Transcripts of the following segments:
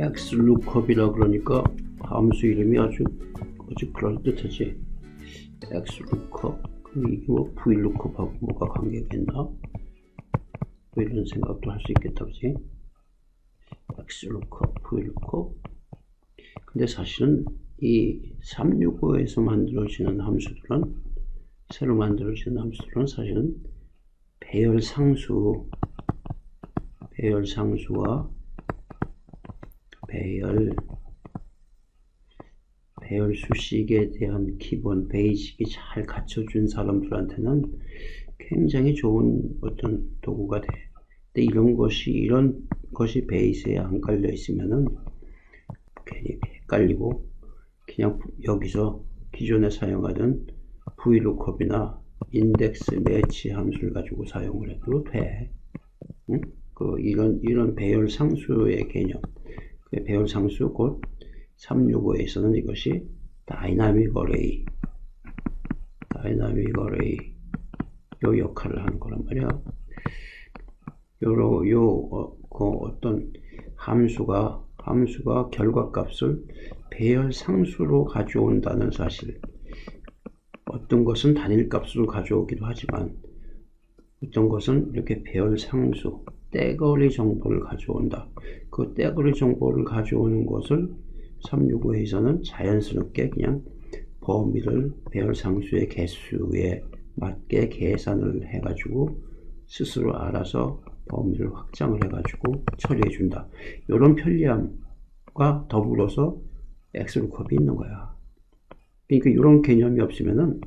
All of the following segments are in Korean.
xlookup이라 그러니까 함수 이름이 아주 아주 그럴듯하지. xlookup 그 이게 뭐 vlookup하고 뭐가 관계가 있나? 뭐 이런 생각도 할 수 있겠다 그지? xlookup vlookup 근데 사실은 이 365에서 만들어지는 함수들은 새로 만들어지는 함수들은 사실은 배열 상수 배열 상수와 배열 배열 수식에 대한 기본 베이직이 잘 갖춰준 사람들한테는 굉장히 좋은 어떤 도구가 돼. 근데 이런 것이 이런 것이 베이스에 안 깔려 있으면은 괜히 헷갈리고 그냥 여기서 기존에 사용하던 vlookup이나 인덱스 매치 함수를 가지고 사용을 해도 돼. 응? 그 이런 이런 배열 상수의 개념. 그 배열 상수 곧 365에서는 이것이 다이나믹 어레이 다이나믹 어레이 요 역할을 하는 거란 말이야. 요로 요 어, 그 어떤 함수가 함수가 결과값을 배열 상수로 가져온다는 사실. 어떤 것은 단일값으로 가져오기도 하지만 어떤 것은 이렇게 배열 상수, 떼거리 정보를 가져온다. 그 떼거리 정보를 가져오는 것을 365에서는 자연스럽게 그냥 범위를 배열 상수의 개수에 맞게 계산을 해가지고 스스로 알아서 범위를 확장을 해가지고 처리해 준다. 이런 편리함과 더불어서 엑스루컵이 있는 거야. 그러니까 이런 개념이 없으면은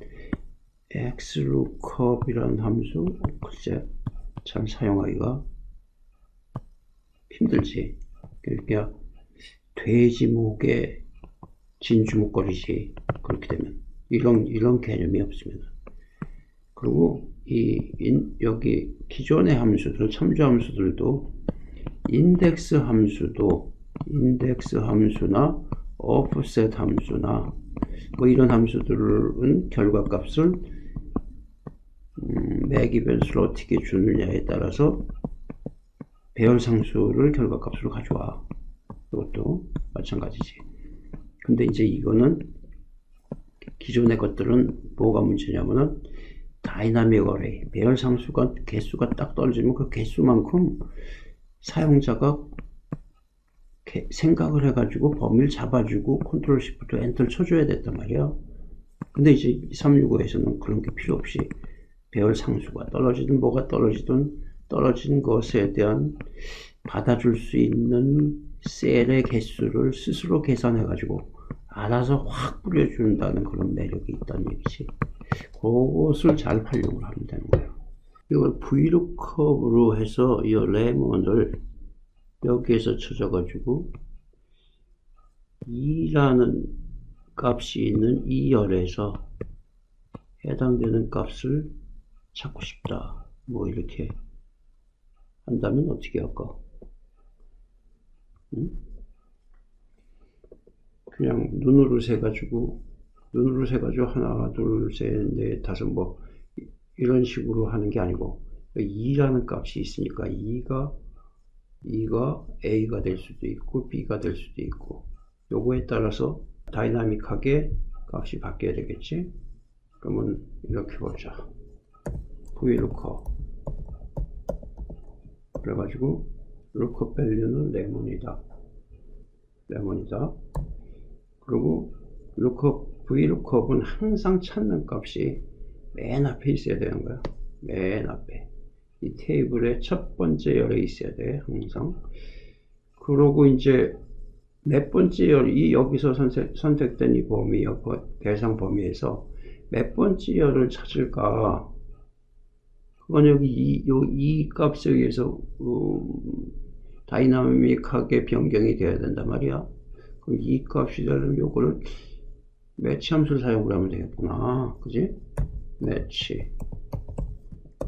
엑스루컵이라는 함수 글쎄 잘 사용하기가 힘들지. 그러니까 돼지목에 진주목걸이지. 그렇게 되면 이런 이런 개념이 없으면 그리고 이 인, 여기 기존의 함수들 첨주 함수들도 인덱스 함수도 인덱스 함수나 offset 함수나 뭐 이런 함수들은 결과값을 음, 매기 변수를 어떻게 주느냐에 따라서 배열 상수를 결과값으로 가져와. 이것도 마찬가지지. 근데 이제 이거는 기존의 것들은 뭐가 문제냐면은 다이나믹 어레이 배열 상수가 개수가 딱 떨어지면 그 개수만큼 사용자가 개, 생각을 해가지고 범위를 잡아주고 컨트롤 시프트 엔터를 쳐줘야 됐단 말이야. 근데 이제 365에서는 그런 게 필요 없이 배열 상수가 떨어지든 뭐가 떨어지든 떨어진 것에 대한 받아줄 수 있는 셀의 개수를 스스로 계산해 가지고 알아서 확 뿌려준다는 그런 매력이 있다는 얘기지. 그것을 잘 활용을 하면 되는 거예요. 이걸 Vlookup으로 해서 이 레몬을 여기에서 찾아가지고 2라는 값이 있는 2열에서 해당되는 값을 찾고 싶다. 뭐 이렇게 한다면 어떻게 할까? 응? 그냥 눈으로 세가지고 눈으로 세가지고 하나 둘셋넷 다섯 뭐 이런 식으로 하는 게 아니고 2라는 값이 있으니까 2가 2가 A가 될 수도 있고 B가 될 수도 있고 요거에 따라서 다이나믹하게 값이 바뀌어야 되겠지 그러면 이렇게 보자 vlookup 그래가지고 value는 레몬이다. 레몬이다. 그리고 lookup vlookup은 항상 찾는 값이 맨 앞에 있어야 되는 거야. 맨 앞에. 이 테이블의 첫 번째 열에 있어야 돼 항상. 그러고 이제 몇 번째 열 이 여기서 선택, 선택된 이 범위 대상 범위에서 몇 번째 열을 찾을까 그건 여기 이, 요, 이 값에 의해서 음, 다이나믹하게 변경이 돼야 된단 말이야 그럼 이 값이 되려면 요거를 매치 함수를 사용을 하면 되겠구나 그지 매치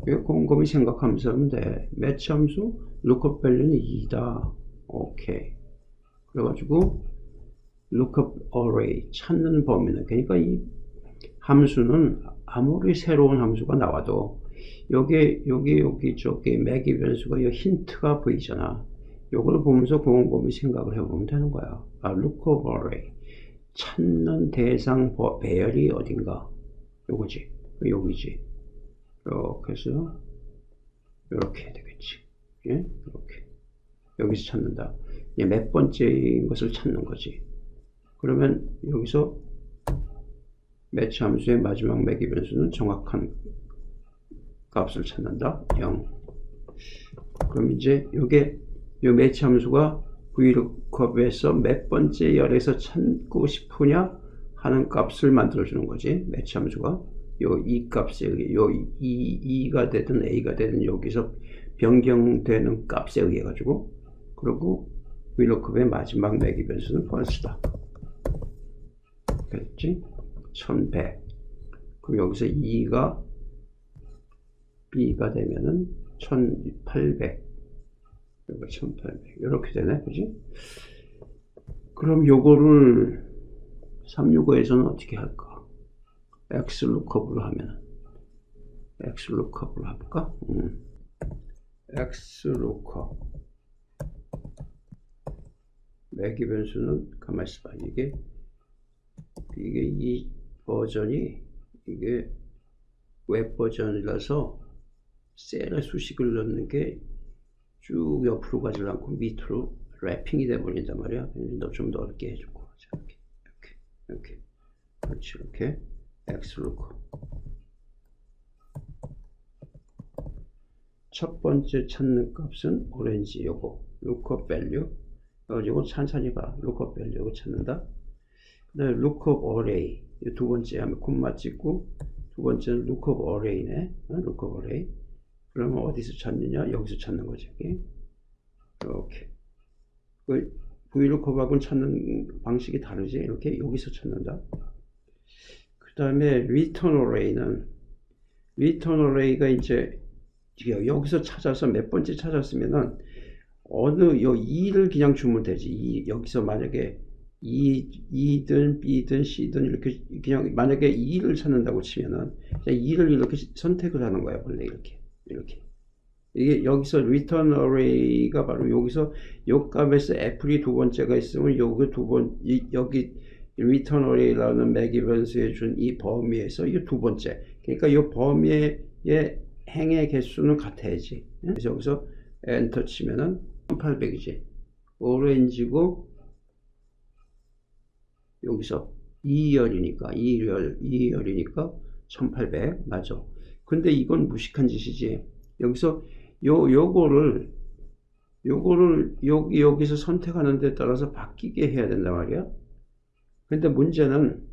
이거 곰곰이 생각하면서 하면 돼. 매치 함수 lookup value는 2다. 오케이. 그래가지고 lookup array 찾는 범위는 그러니까 이 함수는 아무리 새로운 함수가 나와도 여기 여기 여기 저기 매기 변수가 이 힌트가 보이잖아. 요걸 보면서 공원범위 생각을 해보면 되는 거야. 아, array. 찾는 대상 버- 배열이 어딘가. 요거지. 여기지. 이렇게 해서 이렇게 해야 되겠지. 예? 이렇게. 여기서 찾는다. 이제 몇 번째인 것을 찾는 거지. 그러면 여기서 매치 함수의 마지막 매기 변수는 정확한 값을 찾는다. 0. 그럼 이제 요게 요 매치 함수가 VLOOKUP에서 몇 번째 열에서 찾고 싶으냐 하는 값을 만들어 주는 거지. 매치 함수가 요 이 값에 요 이, 2가 되든 a가 되든 여기서 변경되는 값에 의해 가지고 그리고 VLOOKUP의 마지막 매기 변수는 false다. 그랬지? 1100. 그럼 여기서 2가 B가 되면은 1800. 여기가 1800. 이렇게 되네. 그지? 그럼 요거를 365에서는 어떻게 할까? X 루컵으로 하면 X 루컵으로 할까? 음. X 루컵 매기 변수는 가만히 있어봐. 이게 이게 이 버전이 이게 웹 버전이라서 셀에 수식을 넣는 게 쭉 옆으로 가지 않고 밑으로 랩핑이 돼 버린단 말이야. 너좀 넓게 해주고 자, 이렇게 이렇게 이렇게. 그렇지 이렇게. X 놓고 첫 번째 찾는 값은 오렌지 요거. Lookup value. 어, 요거 봐 lookup value 요거 찾는다. 그 다음에 lookup array. 이두 번째 하면 콤마 찍고 두 번째는 lookup array네. 어? lookup array 그러면 어디서 찾느냐? 여기서 찾는 거지. 이렇게. 그 VLOOKUP하고는 찾는 방식이 다르지? 이렇게 여기서 찾는다. 그 다음에 return array는 return array가 이제 여기서 찾아서 몇 번째 찾았으면은 어느 요 2를 그냥 주면 되지. 이, 여기서 만약에 2, 2든 B든 C든 이렇게 그냥 만약에 2를 찾는다고 치면은 2를 이렇게 선택을 하는 거야 원래 이렇게 이렇게. 이게 여기서 return array가 바로 여기서 요 값에서 애플이 두 번째가 있으면 여기 두번 여기 return array라는 매기 변수에 준 이 범위에서 이 두 번째. 그러니까 이 범위의 행의 개수는 같아야지. 예? 그래서 여기서 엔터 치면은 1800이지. 오렌지고 여기서 2열이니까 2열 2열이니까 1800 맞아 근데 이건 무식한 짓이지. 여기서 요 요거를 요거를 여기 여기서 선택하는 데 따라서 바뀌게 해야 된단 말이야. 근데 문제는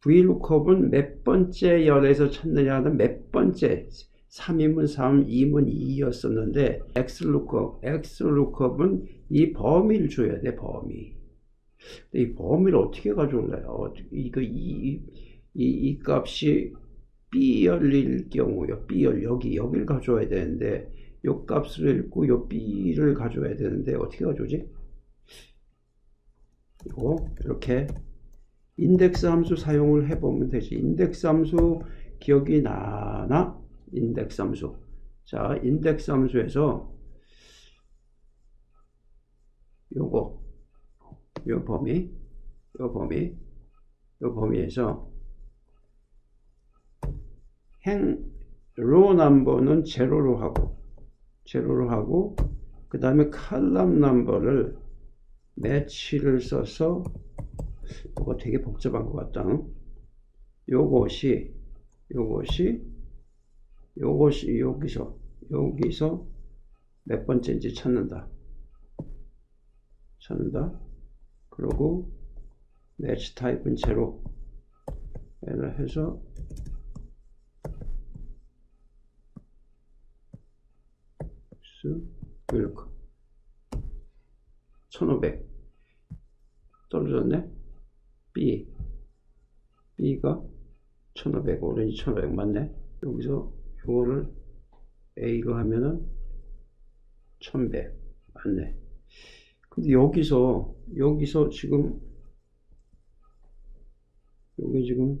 VLOOKUP은 몇 번째 열에서 찾느냐는 몇 번째 3이면 3, 2면 2였었는데 XLOOKUP, XLOOKUP은 이 범위를 줘야 돼 범위. 근데 이 범위를 어떻게 가져올래요? 이거 이, 이, 이 값이 B열일 경우요. B열 여기 여기를 가져와야 되는데 요 값을 읽고 요 B를 가져와야 되는데 어떻게 가져오지? 이거 이렇게 인덱스 함수 사용을 해보면 되지. 인덱스 함수 기억이 나나? 인덱스 함수. 자, 인덱스 함수에서 요거 요 범위 요 범위 요 범위에서 행로 넘버는 제로로 하고 제로로 하고 그 다음에 칼럼 넘버를 매치를 써서 뭐가 되게 복잡한 것 같다. 응? 요것이 요것이 요것이 여기서 여기서 몇 번째인지 찾는다. 찾는다. 그리고 매치 타입은 제로 를 해서 이렇게. 1500 떨어졌네? B. B가 1500 오렌지 1500 맞네? 여기서 이거를 A로 하면은 1100 맞네. 근데 여기서 여기서 지금 여기 지금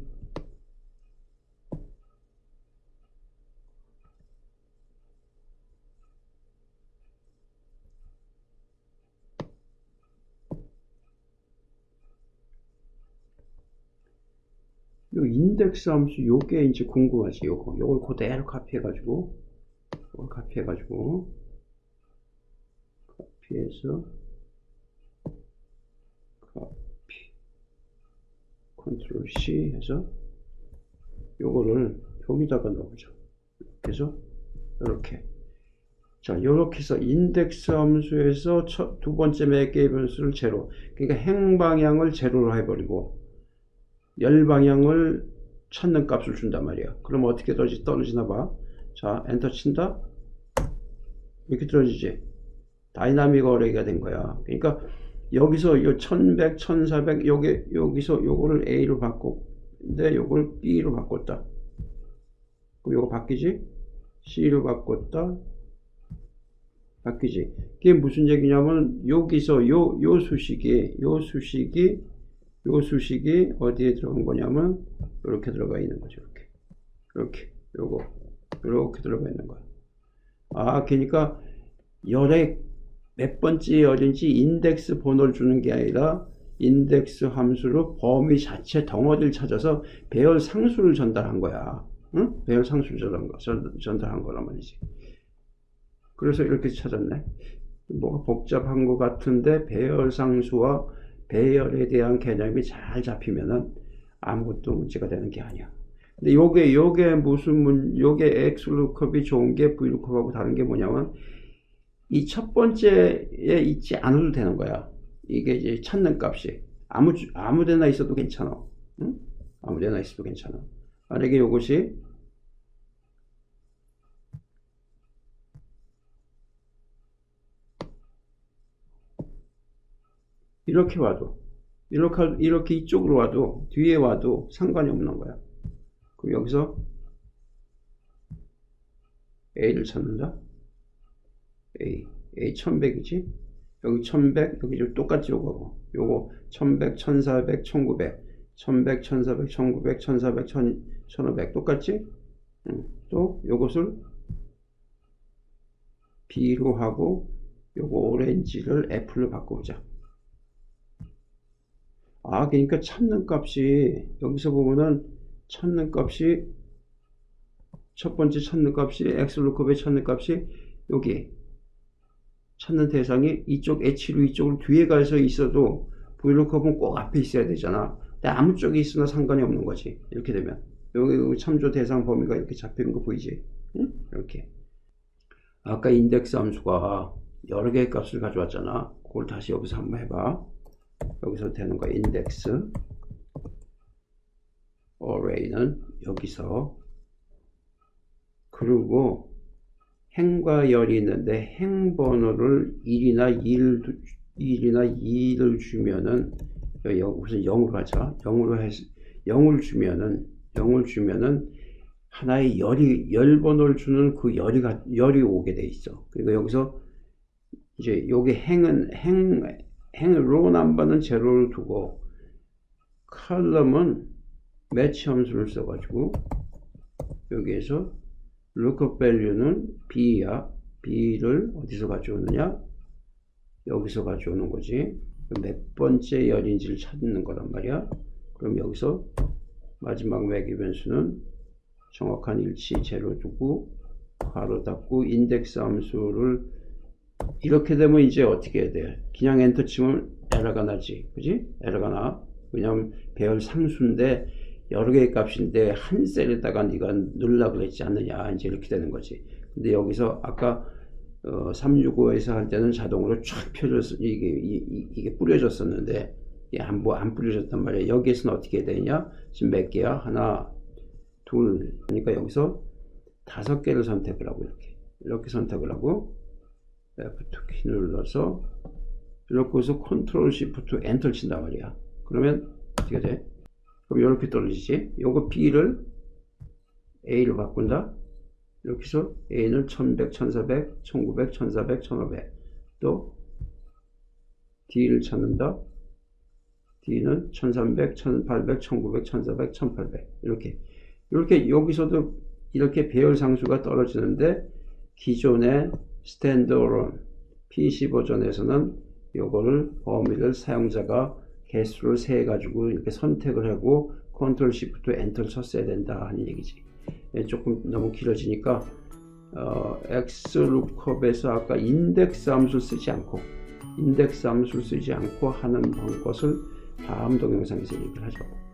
인덱스 함수 요게 이제 궁금하지 요거. 요걸 그대로 카피해 가지고 요걸 카피해 가지고 카피해서 카피 컨트롤 C 해서 요거를 여기다가 넣어보죠 이렇게 해서 이렇게. 자 이렇게 해서 인덱스 함수에서 첫, 두 번째 몇 개의 변수를 제로. 그러니까 행방향을 제로로 해버리고 열 방향을 찾는 값을 준단 말이야. 그럼 어떻게 떨어지, 떨어지나 봐. 자, 엔터 친다? 이렇게 떨어지지. 다이나믹 어레이가 된 거야. 그러니까 여기서 요 1100, 1400, 요게, 여기서 요거를 A로 바꿨고, 근데 요걸 B로 바꿨다. 그럼 요거 바뀌지? C로 바꿨다. 바뀌지. 그게 무슨 얘기냐면, 여기서 요, 요 수식이, 요 수식이 요 수식이 어디에 들어간 거냐면 이렇게 들어가 있는 거죠. 이렇게. 이렇게. 요거. 이렇게 들어가 있는 거야. 아, 그러니까 열의 몇 번째 열인지 인덱스 번호를 주는 게 아니라 인덱스 함수로 범위 자체 덩어리를 찾아서 배열 상수를 전달한 거야. 응? 배열 상수를 전달한, 거, 전달한 거란 말이지. 그래서 이렇게 찾았네. 뭐가 복잡한 것 같은데 배열 상수와 배열에 대한 개념이 잘 잡히면은 아무것도 문제가 되는 게 아니야. 근데 요게 요게 무슨 문 요게 X루컵이 좋은 게 V루컵하고 다른 게 뭐냐면 이 첫 번째에 있지 않아도 되는 거야. 이게 이제 찾는 값이 아무 아무데나 있어도 괜찮아. 응? 아무데나 있어도 괜찮아. 만약에 요것이 이렇게 와도 이렇게 이렇게 이쪽으로 와도 뒤에 와도 상관이 없는 거야. 그럼 여기서 A를 찾는다. A A 1100이지. 여기 1100 여기 좀 똑같이 요거고 요거 1100 1400 1900 1100 1400 1900 1400 1500 똑같지? 응. 또 요것을 B로 하고 요거 오렌지를 F로 바꿔보자. 아, 그러니까 찾는 값이 여기서 보면은 찾는 값이 첫 번째 찾는 값이 x루컵의 찾는 값이 여기 찾는 대상이 이쪽 h로 이쪽으로 뒤에 가서 있어도 v루컵은 꼭 앞에 있어야 되잖아. 근데 아무 쪽에 있으나 상관이 없는 거지. 이렇게 되면 여기 참조 대상 범위가 이렇게 잡히는 거 보이지? 응? 이렇게. 아까 인덱스 함수가 여러 개의 값을 가져왔잖아. 그걸 다시 여기서 한번 해봐. 여기서 되는 거 인덱스. Array는 여기서. 그리고 행과 열이 있는데 행 번호를 1이나 2를, 1이나 2를 주면은 우선 0으로 하자 0으로 해서 0을 주면은 0을 주면은 하나의 열이 열 번호를 주는 그 열이 열이 오게 돼 있어. 그러니까 여기서 이제 여기 행은 행 행로 넘버는 제로를 두고 컬럼은 매치 함수를 써가지고 여기에서 lookup value는 b야 b를 어디서 가져오느냐? 여기서 가져오는 거지. 몇 번째 열인지를 찾는 거란 말이야. 그럼 여기서 마지막 매기 변수는 정확한 일치 제로 두고 가로 닫고 인덱스 함수를 이렇게 되면 이제 어떻게 해야 돼? 그냥 엔터 치면 에러가 나지. 그지? 에러가 나. 왜냐면 배열 상수인데 여러 개의 값인데 한 셀에다가 네가 넣으려고 그랬지 않느냐. 이제 이렇게 되는 거지. 근데 여기서 아까 어, 365에서 할 때는 자동으로 쫙 펴졌, 이게, 이, 이게 뿌려졌었는데, 안, 뭐, 안 뿌려졌단 말이야. 여기에서는 어떻게 되냐? 지금 몇 개야? 하나, 둘. 그러니까 여기서 다섯 개를 선택을 하고, 이렇게. 이렇게 선택을 하고, F2 키 눌러서 이렇게 해서 컨트롤 시프트 엔터 친단 말이야. 그러면 어떻게 돼? 그럼 이렇게 떨어지지. 요거 B를 A로 바꾼다. 이렇게 해서 A는 1100, 1400, 1900, 1400, 1500. 또 D를 찾는다. D는 1300, 1800, 1900, 1400, 1800. 이렇게. 이렇게 여기서도 이렇게 배열 상수가 떨어지는데 기존의 스탠드얼론 PC 버전에서는 요거를 범위를 사용자가 개수를 세 가지고 이렇게 선택을 하고 컨트롤 시프트 엔터를 쳤어야 된다 하는 얘기지. 예, 조금 너무 길어지니까 어, X루컵에서 아까 인덱스 함수 쓰지 않고 인덱스 함수 쓰지 않고 하는 방법을 다음 동영상에서 얘기를 하죠.